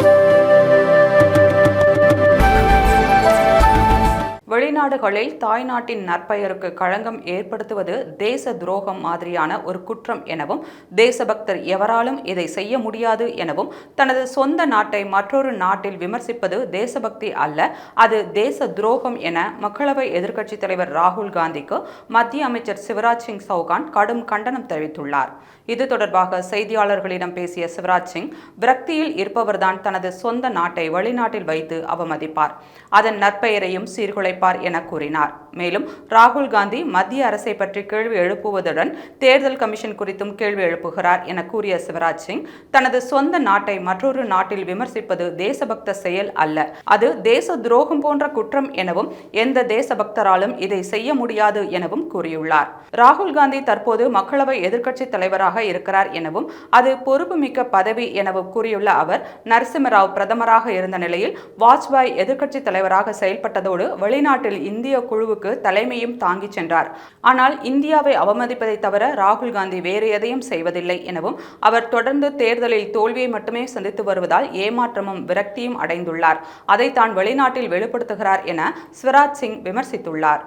Thank you. வெளிநாடுகளில் தாய்நாட்டின் நற்பெயருக்கு களங்கம் ஏற்படுத்துவது தேச துரோகம் மாதிரியான ஒரு குற்றம் எனவும் தேசபக்தர் எவராலும் இதை செய்ய முடியாது எனவும் தனது சொந்த நாட்டை மற்றொரு நாட்டில் விமர்சிப்பது தேசபக்தி அல்ல அது தேச துரோகம் என மக்களவை எதிர்க்கட்சித் தலைவர் ராகுல் காந்திக்கு மத்திய அமைச்சர் சிவராஜ் சிங் சௌகான் கடும் கண்டனம் தெரிவித்துள்ளார். இது தொடர்பாக செய்தியாளர்களிடம் பேசிய சிவராஜ் சிங் விரக்தியில் இருப்பவர்தான் தனது சொந்த நாட்டை வெளிநாட்டில் வைத்து அவமதிப்பார். அதன் நற்பெயரையும் சீர்குலைப்பார் என கூறினார். மேலும் ராகுல் காந்தி மத்திய அரசை பற்றி கேள்வி எழுப்புவதுடன் தேர்தல் கமிஷன் குறித்தும் கேள்வி எழுப்புகிறார் என கூறிய சிவராஜ் சிங் தனது சொந்த நாட்டை மற்றொரு நாட்டில் விமர்சிப்பது தேசபக்த செயல் அல்ல. அது தேச துரோகம் போன்ற குற்றம் எனவும் எந்த தேசபக்தராலும் இதை செய்ய முடியாது எனவும் கூறியுள்ளார். ராகுல் காந்தி தற்போது மக்களவை எதிர்க்கட்சி தலைவராக இருக்கிறார் எனவும் அது பொறுப்புமிக்க பதவி எனவும் கூறியுள்ள அவர் நரசிம்மராவ் பிரதமராக இருந்த நிலையில் வாஜ்பாய் எதிர்க்கட்சி தலைவராக செயல்பட்டதோடு வெளிநாட்டு வெளிநாட்டில் இந்திய குழுவுக்கு தலைமையும் தாங்கிச் சென்றார். ஆனால் இந்தியாவை அவமதிப்பதை தவிர ராகுல் காந்தி வேறு எதையும் செய்வதில்லை எனவும் அவர் தொடர்ந்து தேர்தலில் தோல்வியை மட்டுமே சந்தித்து வருவதால் ஏமாற்றமும் விரக்தியும் அடைந்துள்ளார். அதை தான் வெளிநாட்டில் வெளிப்படுத்துகிறார் என ஸ்வராஜ் சிங் விமர்சித்துள்ளார்.